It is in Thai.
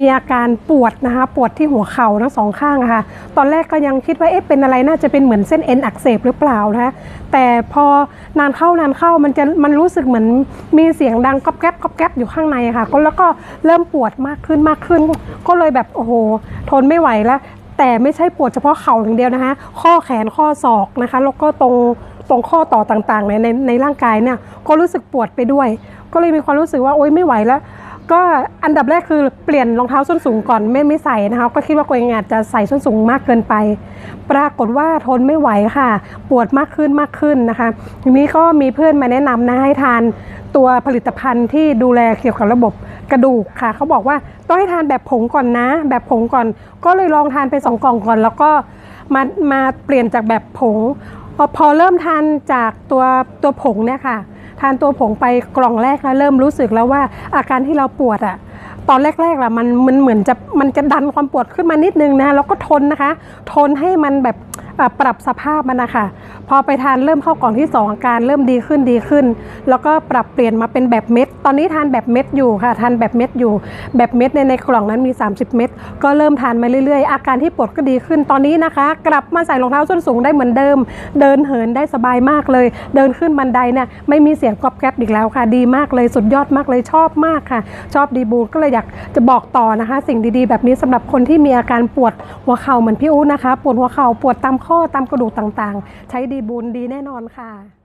มีอาการปวดนะคะปวดที่หัวเข่าทั้งสองข้างะค่ะ ตอนแรกก็ยังคิดว่าเอ๊ะเป็นอะไรน่าจะเป็นเหมือนเส้นเอ็นอักเสบหรือเปล่านะคะแต่พอนานเข้านานเข้ามันจะมันรู้สึกเหมือนมีเสียงดังก๊อบแก๊บก๊อบแก๊บอยู่ข้างในะค่ะก็แล้วก็เริ่มปวดมากขึ้นมากขึ้น ก็เลยแบบโอ้โหทนไม่ไหวแล้ว แต่ไม่ใช่ปวดเฉพาะเข่าอย่างเดียวนะคะ ข้อแขนข้อศอกนะคะ แล้วก็ตรงตรงข้อต่อต่างๆในในในร่างกายเนี่ยก็รู้สึกปวดไปด้วย ก็เลยมีความรู้สึกว่าโอ๊ยไม่ไหวแล้ว ก็อันดับแรกคือเปลี่ยนรองเท้าส้นสูงก่อนไม่ไม่ใส่นะคะก็คิดว่าตัวเองอาจจะใส่ส้นสูงมากเกินไป ปรากฏว่าทนไม่ไหวค่ะ ปวดมากขึ้นมากขึ้นนะคะทีนี้ก็มีเพื่อนมาแนะนำนะให้ทานตัวผลิตภัณฑ์ที่ดูแลเกี่ยวกับระบบกระดูกค่ะเขาบอกว่าต้องให้ทานแบบผงก่อนนะ แบบผงก่อน ก็เลยลองทานไปสองกล่องก่อน แล้วก็มามาเปลี่ยนจากแบบผงพอพอเริ่มทานจากตัวตัวผงเนี่ยค่ะ ทานตัวผงไปกล่องแรกแล้วเริ่มรู้สึกแล้วว่าอาการที่เราปวดอะ ตอนแรกๆล่ะมันมันเหมือนจะมันจะดันความปวดขึ้นมานิดนึงนะแล้วก็ทนนะคะ ทนให้มันแบบปรับสภาพมันนะคะพอไปทานเริ่มเข้ากล่องที่สองอาการเริ่มดีขึ้นดีขึ้น แล้วก็ปรับเปลี่ยนมาเป็นแบบเม็ด ตอนนี้ทานแบบเม็ดอยู่ค่ะ ทานแบบเม็ดอยู่ แบบเม็ดในในกล่องนั้นมี 30 เม็ดก็เริ่มทานมาเรื่อยๆ อาการที่ปวดก็ดีขึ้นตอนนี้นะคะ กลับมาใส่รองเท้าส้นสูงได้เหมือนเดิม เดินเหินได้สบายมากเลย เดินขึ้นบันไดเนี่ยไม่มีเสียงกรอบแกรบอีกแล้วค่ะ ดีมากเลยสุดยอดมากเลยชอบมากค่ะ ชอบดีบูก็เลยอยากจะบอกต่อนะคะ สิ่งดีๆ แบบนี้สำหรับคนที่มีอาการปวดหัวเข่าเหมือนพี่อู้นะคะ ปวดหัวเข่าปวดตามข้อตามกระดูกต่างๆ ใช้ดีบุญดีแน่นอนค่ะ